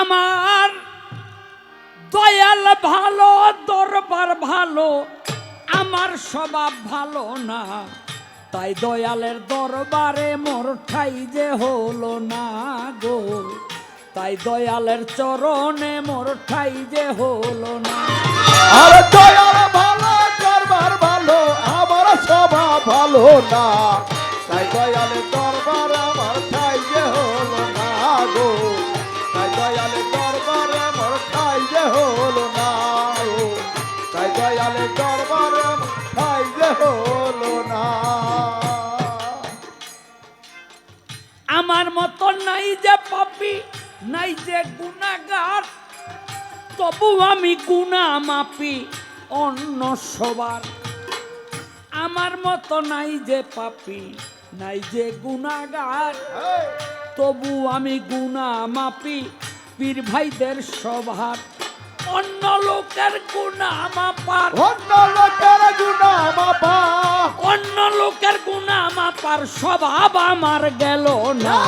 আমার দয়াল ভালো, দরবার ভালো, আমার স্বভাব ভালো না। তাই দয়ালের দরবারে মোর ঠাই যে হলো না গো। তাই দয়ালের চরণে মোর ঠাই যে হলো না। আর দয়াল ভালো, দরবার ভালো, আমার স্বভাব ভালো না। নাই যে পাপি নাই যে গুণাগার তবু আমি গুণা মাপি অন্য সবার। আমার মতো নাই যে পাপি নাই যে গুণাগার তবু আমি গুণা মাপি পীর ভাইদের সভার। অন্য লোকের গুণা মাপার অন্য লোকের গুণা মাপা অন্য লোকের গুণা মাপার স্বভাব আমার গেল না।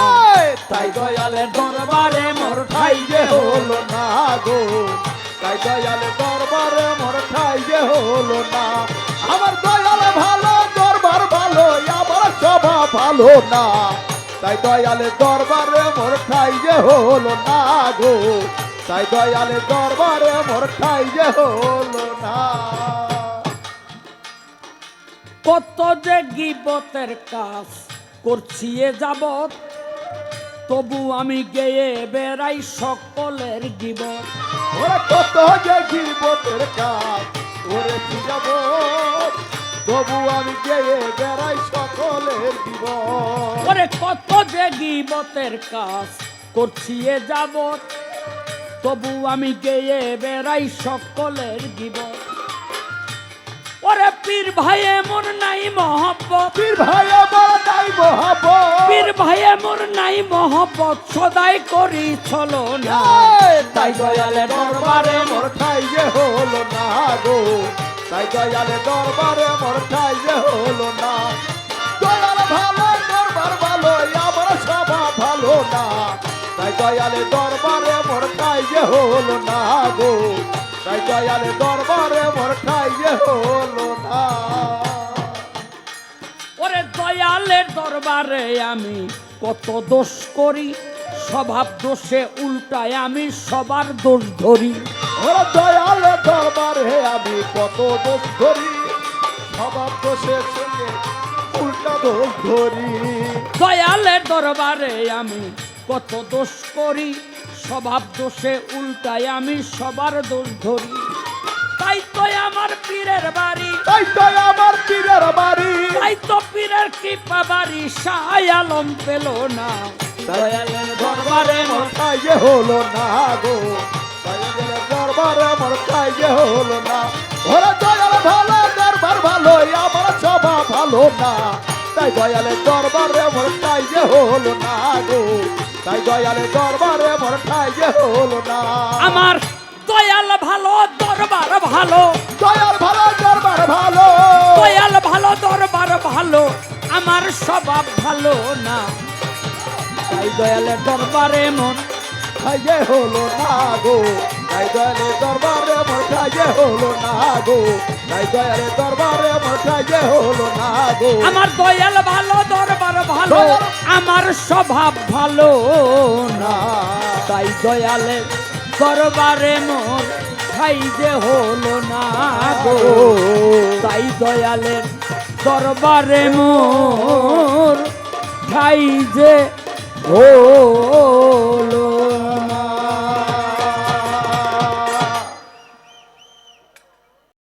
তাই দয়ালের দরবারে মোর ঠাই যে হলো না গো। তাই দয়ালে দরবারে মোর ঠাই যে হলো না। আমার দয়াল ভালো, দরবার ভালো, আমার সভা ভালো না। তাই দয়ালে দরবারে মোর ঠাই যে হলো না গো। তাই দয়ালে দরবারে মোর ঠাই যে হলো না। কত যে গিবতের কাজ করছি এ যাবত তবু আমি গেয়ে বেড়াই সকলের গিবত। ওরা কত যে গিবতের কাজ ওরে যাব তবু আমি গেয়ে বেড়াই সকলের জীবন ওরে কত যে গিবতের কাজ করছি এ যাবত। তবু আমি গেয়ে বেড়াই সকলের গিবত। ওরে পীর ভাই এমন নাই মহব্বত। পীর ভাই আমার নাই মহাব পীর ভাই এমন নাই মহব্বত। সদাই করি চলো না। তাই দয়ালে দরবারে মোর ঠাই যে হলো না গো। তাই দয়ালে দরবারে মোর ঠাই যে হলো না। দয়াল ভালো দরবার ভালো আমার সভা ভালো না। তাই দয়ালে দরবারে মোর ঠাই যে হলো না গো। তাই দয়ালে দরবারে মোর ঠাই যে হলো না। ওরে দয়ালের দরবারে আমি কত দোষ করি স্বভাব দোষে উল্টায় আমি সবার দোষ ধরি। ওরা দয়াল দরবারে আমি কত দোষ ধরি স্বভাব দোষের সঙ্গে উল্টা দোষ ধরি। দয়ালের দরবারে আমি কত দোষ করি স্বভাব দোষে উল্টায় আমি সবার দোষ ধরি। তাই তো আমার পীরের বাড়ি। তাই তো আমার পীরের বাড়ি। তাই তো পীরের কৃপা বাড়ি। শাহ আলম পেল না। দয়ালের দরবারে মোর যে হলো না গো। দয়ালের দরবারে মোর যে হলো না। ওরা দয়াল ভালো দরবার ভালো আমার সভা ভালো না। তাই দয়ালের দরবারে মোর যে হলো না গো। তাই দয়ালের দরবারে মোর যে হলো না। আমার দয়াল ভালো দরবার ভালো। দয়াল ভালো দরবার ভালো। দয়াল ভালো দরবার ভালো। আমার স্বভাব ভালো না। তাই দয়ালের দরবারে মন তাই যে হলো না গো। তাই দয়ালে দরবারে মোর তাই যে হলো না গো। তাই দয়ালে দরবারে মোর তাই যে হলো না গো। আমার দয়াল ভালো দরবার ভালো, আমার স্বভাব ভালো না। তাই দয়ালে দরবারে মোর খাই যে হলো না গো। তাই দয়ালে দরবারে মোর খাই যে হলো